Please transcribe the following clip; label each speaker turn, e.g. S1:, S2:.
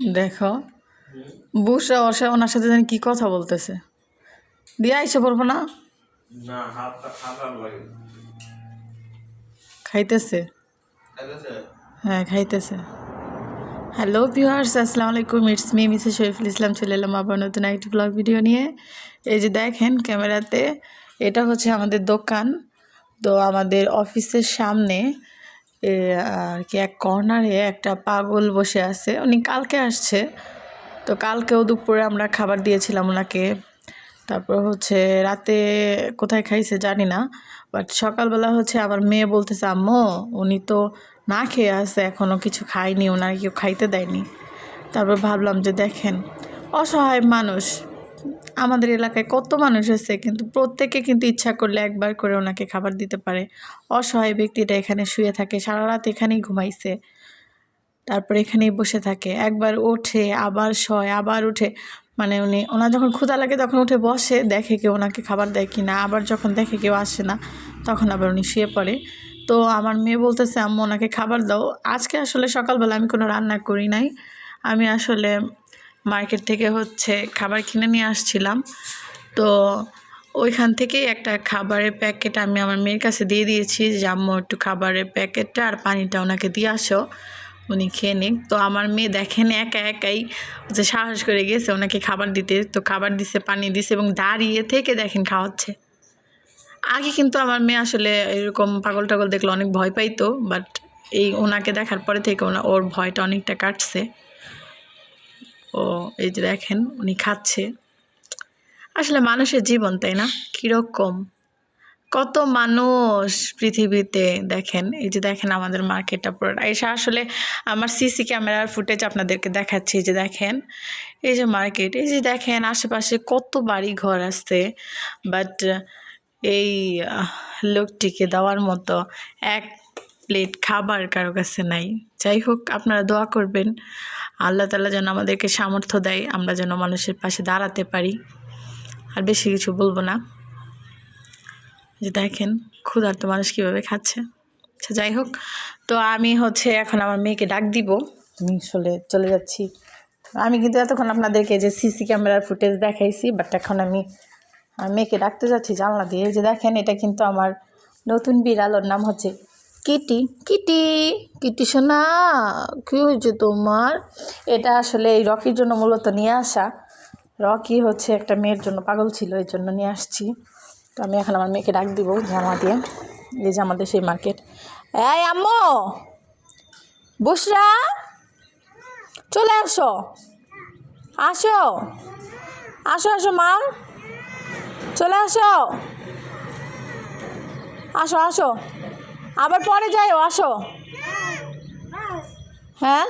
S1: দেখো। বুসরা ওর সাথে ওনার সাথে জানি কি কথা বলতেছে। দিয়ে আইসে পড়ব না? খাইতেছে? হ্যাঁ খাইতেছে। হ্যালো ভিউয়ার্স আসসালামু আলাইকুম। It's me Mrs Shariful Islam চলে এলাম আবার নতুন একটি ব্লগ ভিডিও নিয়ে। এই যে দেখেন ক্যামেরাতে এটা হচ্ছে আমাদের দোকান। তো আমাদের অফিসের সামনে আর কি, এক কর্নারে একটা পাগল বসে আছে। উনি কালকে আসছে। তো কালকেও দুপুরে আমরা খাবার দিয়েছিলাম ওনাকে। তারপর হচ্ছে রাতে কোথায় খাইছে জানি না। বাট সকালবেলা হচ্ছে আবার মেয়ে বলতেছে, আম্মু, উনি তো না খেয়ে আছে এখনও কিছু খায়নি ওনার কেউ খাইতে দেয়নি। তারপর ভাবলাম যে দেখেন, অসহায় মানুষ। আমাদের এলাকায় কত মানুষ আছে, কিন্তু প্রত্যেকে কিন্তু ইচ্ছা করলে একবার করে ওনাকে খাবার দিতে পারে। অসহায় ব্যক্তিটা এখানে শুয়ে থাকে, সারা রাত এখানেই ঘুমাইছে। তারপর এখানেই বসে থাকে, একবার ওঠে, আবার শয়, আবার উঠে। মানে উনি, ওনার যখন ক্ষুধা লাগে তখন উঠে বসে, দেখে কেউ ওনাকে খাবার দেয় কি না আবার যখন দেখে কেউ আসে না, তখন আবার উনি শুয়ে পড়ে। তো আমার মেয়ে বলতেছে, আম্মু, ওনাকে খাবার দাও। আজকে আসলে সকালবেলা আমি কোনো রান্না করি নাই। আমি আসলে মার্কেট থেকে হচ্ছে খাবার কিনে নিয়ে আসছিলাম। তো ওইখান থেকেই একটা খাবারের প্যাকেট আমি আমার মেয়ের কাছে দিয়ে দিয়েছি যে, আম্মু, একটু খাবারের প্যাকেটটা আর পানিটা ওনাকে দিয়ে আসো, উনি খেয়ে নিক। তো আমার মেয়ে দেখেন একা একাই যে সাহস করে গেছে ওনাকে খাবার দিতে। তো খাবার দিছে, পানি দিছে এবং দাঁড়িয়ে থেকে দেখেন খাওয়াচ্ছে। আগে কিন্তু আমার মেয়ে আসলে এরকম পাগল টাগল দেখলে অনেক ভয় পাইতো, বাট এই ওনাকে দেখার পরে থেকে ওনা ওর ভয়টা অনেকটা কাটছে। ও এই যে দেখেন, উনি খাচ্ছে। আসলে মানুষের জীবন, তাই না? কীরকম? কত মানুষ পৃথিবীতে দেখেন, এই যে দেখেন আমাদের মার্কেটটা পুরো এসে আসলে আমার সিসি ক্যামেরার ফুটেজ আপনাদেরকে দেখাচ্ছি, এই যে দেখেন, এই যে মার্কেট এই যে দেখেন, আশেপাশে কত বাড়ি ঘর আছে। বাট এই লোকটিকে দেওয়ার মতো এক প্লেট খাবার কারও কাছে নাই। যাই হোক, আপনারা দোয়া করবেন। আল্লাহ তালা যেন আমাদেরকে সামর্থ্য দেয়, আমরা যেন মানুষের পাশে দাঁড়াতে পারি। আর বেশি কিছু বলব না। যে দেখেন, ক্ষুধার্ত মানুষ কীভাবে খাচ্ছে। আচ্ছা যাই হোক, তো আমি হচ্ছে এখন আমার মেয়েকে ডাক দিব। আমি আসলে চলে যাচ্ছি। আমি কিন্তু এতক্ষণ আপনাদেরকে যে সিসি ক্যামেরার ফুটেজ দেখাইছি বাট এখন আমি মেয়েকে ডাকতে যাচ্ছি জানলা দিয়ে। যে দেখেন, এটা কিন্তু আমার নতুন বিড়াল ওর নাম হচ্ছে কিটি কিটি কিটি সোনা, কী হয়েছে তোমার? এটা আসলে এই রকির জন্য মূলত নিয়ে আসা। রকি হচ্ছে একটা মেয়ের জন্য পাগল ছিল, এই জন্য নিয়ে আসছি। তো আমি এখন আমার মেয়েকে ডাক দিব, জামা দিয়ে। এই যে আমাদের সেই মার্কেট। এই আম্মু! বুসরা! চলে আসো। আসো। আসো আসো মা। চলে আসো। আসো আসো। আবার পরে যাই আসো। হ্যাঁ?